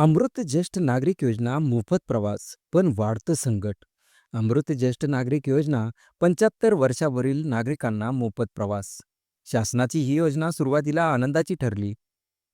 अमृत ज्येष्ठ नागरिक योजना मोफत प्रवास पण वाढतं संकट. अमृत ज्येष्ठ नागरिक योजना पंच्याहत्तर वर्षावरील नागरिकांना मोफत प्रवास. शासनाची ही योजना सुरुवातीला आनंदाची ठरली.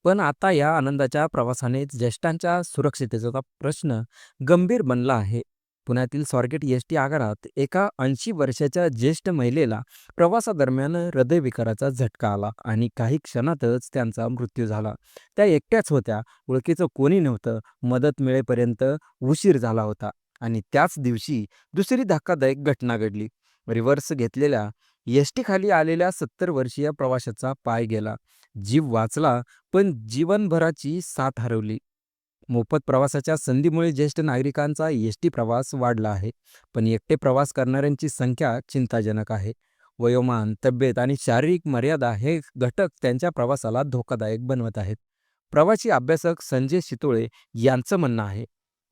पण आता या आनंदाच्या प्रवासाने ज्येष्ठांच्या सुरक्षिततेचा प्रश्न गंभीर बनला आहे. पुण्यातील स्वारगेट एस टी आगारात एका ऐंशी वर्षाच्या ज्येष्ठ महिलेला प्रवासादरम्यान हृदयविकाराचा झटका आला आणि काही क्षणातच त्यांचा मृत्यू झाला. त्या एकट्याच होत्या. ओळखीचं कोणी नव्हतं. मदत मिळेपर्यंत उशीर झाला होता आणि त्याच दिवशी दुसरी धक्कादायक घटना घडली. रिव्हर्स घेतलेल्या एस टी खाली आलेल्या सत्तर वर्षीय प्रवाशाचा पाय गेला. जीव वाचला पण जीवनभराची साथ हरवली. मोफत प्रवासाच्या संधीमुळे ज्येष्ठ नागरिकांचा एस टी प्रवास वाढला आहे. पण एकटे प्रवास करणाऱ्यांची संख्या चिंताजनक आहे. वयोमान तब्येत आणि शारीरिक मर्यादा हे घटक त्यांच्या प्रवासाला धोकादायक बनवत आहेत. प्रवासी अभ्यासक संजय शितोळे यांचं म्हणणं आहे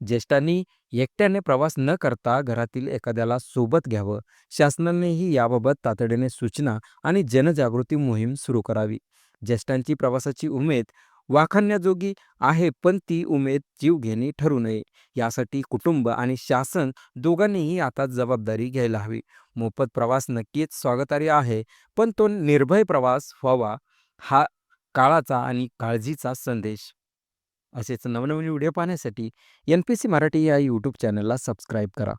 ज्येष्ठांनी एकट्याने प्रवास न करता घरातील एखाद्याला सोबत घ्यावं. शासनानेही याबाबत तातडीने सूचना आणि जनजागृती मोहीम सुरू करावी. ज्येष्ठांची प्रवासाची उमेद वाखाणण्याजोगी आहे पण ती उमेद जीवघेणी ठरू नये. यासाठी कुटुंब आणि शासन दोघांनीही आता जबाबदारी घ्यायला हवी. मोफत प्रवास नक्कीच स्वागतार्ह आहे पण तो निर्भय प्रवास व्हावा हा काळाचा आणि काळजीचा संदेश. असेच नवनवीन व्हिडिओ पाहण्यासाठी एन पी सी मराठी या यूट्यूब चॅनलला सबस्क्राईब करा.